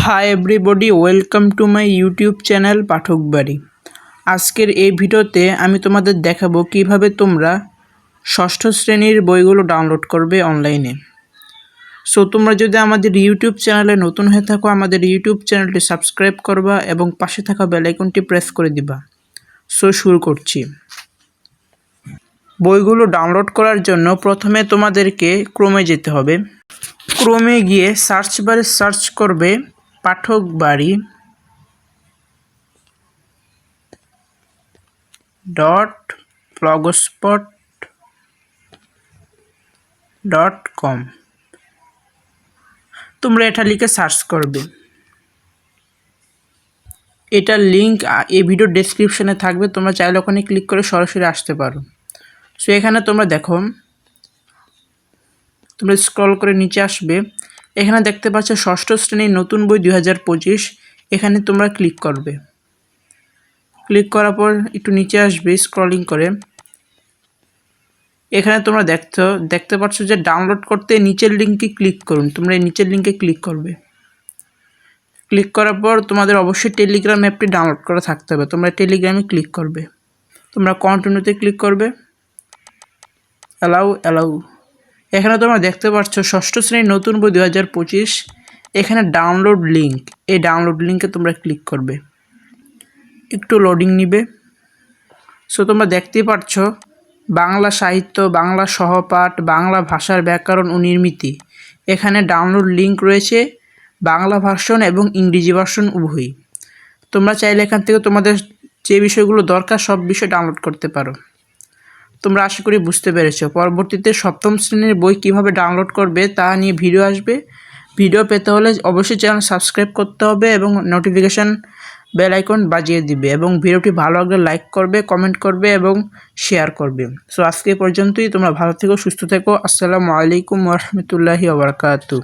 Hi everybody welcome to my YouTube channel পাঠক বাড়ি আজকের এই ভিডিওতে আমি তোমাদের দেখাবো কীভাবে তোমরা ষষ্ঠ শ্রেণির বইগুলো ডাউনলোড করবে অনলাইনে সো তোমরা যদি আমাদের ইউটিউব চ্যানেলে নতুন হয়ে থাকো, আমাদের ইউটিউব চ্যানেলটি সাবস্ক্রাইব করবা এবং পাশে থাকা বেল আইকনটি প্রেস করে দিবা। সো শুরু করছি। বইগুলো ডাউনলোড করার জন্য প্রথমে তোমাদেরকে ক্রমে যেতে হবে। ক্রমে গিয়ে সার্চ বারে সার্চ করবে। পাঠক বাড়ি ডট ব্লগস্পট ডট কম। তোমরা এটা লিখে সার্চ করবে। এটার লিঙ্ক এই ভিডিও ডেসক্রিপশনে থাকবে। তোমরা চাইলে ওখানে ক্লিক করে সরাসরি আসতে পারো। সো এখানে তোমরা দেখো, তোমরা স্ক্রল করে নিচে আসবে। এখানে দেখতে পাচ্ছ ষষ্ঠ শ্রেণির নতুন বই দুই হাজার পঁচিশ। এখানে তোমরা ক্লিক করবে। ক্লিক করার পর একটু নিচে আসবে স্ক্রলিং করে। এখানে তোমরা দেখছ, দেখতে পাচ্ছ যে ডাউনলোড করতে নিচের লিঙ্কে ক্লিক করুন। তোমরা এই নিচের লিঙ্কে ক্লিক করবে। ক্লিক করার পর তোমাদের অবশ্যই টেলিগ্রাম অ্যাপটি ডাউনলোড করা থাকতে হবে। তোমরা টেলিগ্রামে ক্লিক করবে। তোমরা কন্টিনিউতে ক্লিক করবে। অ্যালাউ অ্যালাউ এখানে তোমরা দেখতে পাচ্ছ ষষ্ঠ শ্রেণির নতুন বই দু হাজার পঁচিশ। এখানে ডাউনলোড লিঙ্ক এই ডাউনলোড লিঙ্কে তোমরা ক্লিক করবে। একটু লোডিং নিবে। সো তোমরা দেখতেই পাচ্ছ বাংলা সাহিত্য, বাংলা সহপাঠ, বাংলা ভাষার ব্যাকরণ ও নির্মিতি। এখানে ডাউনলোড লিঙ্ক রয়েছে বাংলা ভার্সন এবং ইংরেজি ভার্সন উভয়ই। তোমরা চাইলে এখান থেকে তোমাদের যে বিষয়গুলো দরকার সব বিষয় ডাউনলোড করতে পারো। তোমরা আশা করি বুঝতে পেরেছ। পরবর্তীতে সপ্তম শ্রেণির বই কীভাবে ডাউনলোড করবে তা নিয়ে ভিডিও আসবে। ভিডিও পেতে হলে অবশ্যই চ্যানেল সাবস্ক্রাইব করতে হবে এবং নোটিফিকেশান বেল আইকন বাজিয়ে দিবে এবং ভিডিওটি ভালো লাগলে লাইক করবে কমেন্ট করবে এবং শেয়ার করবে। সো আজকে পর্যন্তই। তোমরা ভালো থেকো, সুস্থ থেকো। আসসালামু আলাইকুম রহমতুল্লাহি ওবরাকাতু